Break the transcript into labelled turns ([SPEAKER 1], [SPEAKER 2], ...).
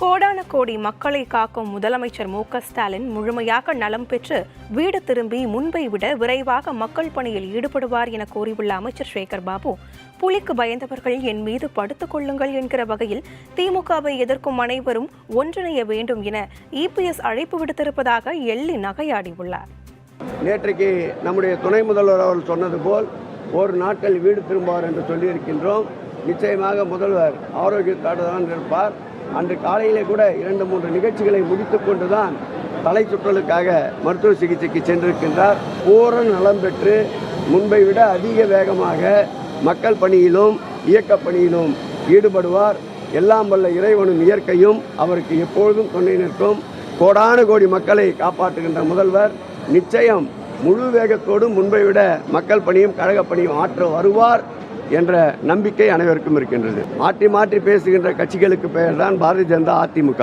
[SPEAKER 1] கோடான கோடி மக்களை காக்கும் முதலமைச்சர் மு ஸ்டாலின் முழுமையாக நலம் பெற்று வீடு திரும்பி முன்பை விட விரைவாக மக்கள் பணியில் ஈடுபடுவார் என கூறியுள்ள அமைச்சர் சேகர் பாபு புலிக்கு பயந்தவர்கள் என் மீது படுத்துக் கொள்ளுங்கள் என்கிற வகையில் திமுகவை எதிர்க்கும் அனைவரும் ஒன்றிணைய வேண்டும் என இபிஎஸ் அழைப்பு விடுத்திருப்பதாக எள்ளி நகையாடியுள்ளார்
[SPEAKER 2] நேற்றைக்கு நம்முடைய துணை முதல்வர் அவர்கள் சொன்னது போல் ஒரு நாட்கள் வீடு திரும்புவார் என்று சொல்லியிருக்கின்றோம். நிச்சயமாக முதல்வர் ஆரோக்கியத்தோடு தான் இருப்பார். அன்று காலையிலே கூட இரண்டு மூன்று நிகழ்ச்சிகளை முடித்துக்கொண்டுதான் தலை சுற்றலுக்காக மருத்துவ சிகிச்சைக்கு சென்றிருக்கின்றார். பூரண நலம் பெற்று முன்பை விட அதிக வேகமாக மக்கள் பணியிலும் இயக்கப் பணியிலும் ஈடுபடுவார். எல்லாம் வல்ல இறைவனும் இயற்கையும் அவருக்கு எப்பொழுதும் துணை நிற்கும். கோடான கோடி மக்களை காப்பாற்றுகின்ற முதல்வர் நிச்சயம் முழு வேகத்தோடும் முன்பை விட மக்கள் பணியும் கழக பணியும் ஆற்ற வருவார். என்ற நம்பிக்கை அனைவருக்கும் இருக்கின்றது. மாற்றி மாற்றி பேசுகின்ற கட்சிகளுக்கு பெயர்தான் பாரதிய ஜனதா அதிமுக.